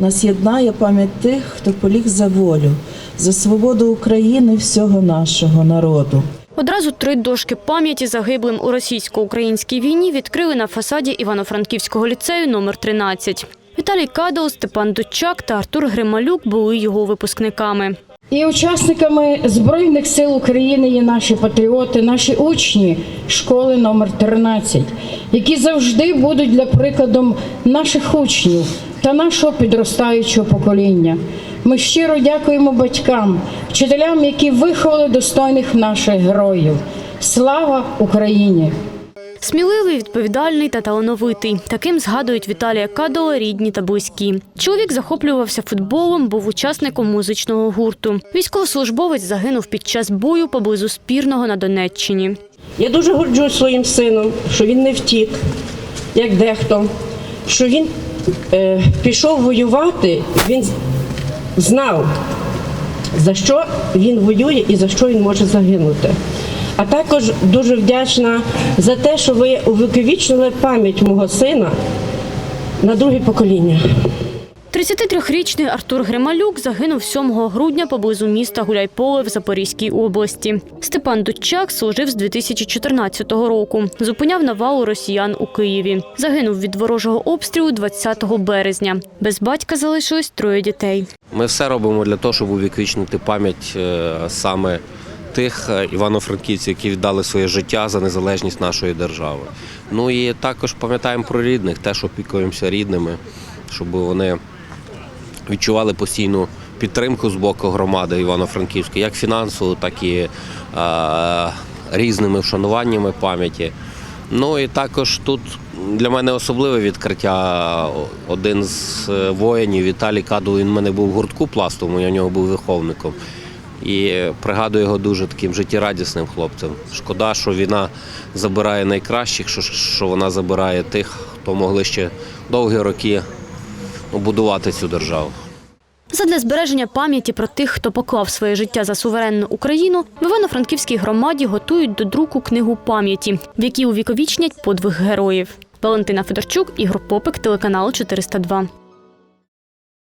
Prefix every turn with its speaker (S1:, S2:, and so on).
S1: Нас єднає пам'ять тих, хто поліг за волю, за свободу України всього нашого народу.
S2: Одразу три дошки пам'яті загиблим у російсько-українській війні відкрили на фасаді Івано-Франківського ліцею номер 13. Віталій Кадол, Степан Дучак та Артур Грималюк були його випускниками.
S3: І учасниками Збройних сил України є наші патріоти, наші учні школи номер 13, які завжди будуть для прикладом наших учнів та нашого підростаючого покоління. Ми щиро дякуємо батькам, вчителям, які виховали достойних наших героїв. Слава Україні!
S2: Сміливий, відповідальний та талановитий. Таким згадують Віталія Кадола рідні та близькі. Чоловік захоплювався футболом, був учасником музичного гурту. Військовослужбовець загинув під час бою поблизу спірного на Донеччині.
S4: Я дуже горджусь своїм сином, що він не втік, як дехто, що він е, пішов воювати, він знав, за що він воює і за що він може загинути. А також дуже вдячна за те, що ви увековічнили пам'ять мого сина на друге покоління.
S2: 33-річний Артур Грималюк загинув 7 грудня поблизу міста Гуляйполе в Запорізькій області. Степан Дудчак служив з 2014 року. Зупиняв навалу росіян у Києві. Загинув від ворожого обстрілу 20 березня. Без батька залишилось троє дітей.
S5: Ми все робимо для того, щоб увіковічнити пам'ять е, саме тих е, івано-франківців, які віддали своє життя за незалежність нашої держави. Ну і також пам'ятаємо про рідних, те, що опікуємося рідними, щоб вони відчували постійну підтримку з боку громади Івано-Франківської, як фінансову, так і е, різними вшануваннями пам'яті. Ну і також тут для мене особливе відкриття. Один з е, воїнів Віталій Кадул, він в мене був в гуртку пластовому, я в нього був виховником. І пригадую його дуже таким життєрадісним хлопцем. Шкода, що війна забирає найкращих, що, що вона забирає тих, хто могли ще довгі роки ну, будувати цю державу.
S2: Задля збереження пам'яті про тих, хто поклав своє життя за суверенну Україну, в Івано-Франківській громаді готують до друку книгу пам'яті, в якій увіковічнять подвиг героїв. Валентина Федорчук, Ігор Попик, телеканал 402.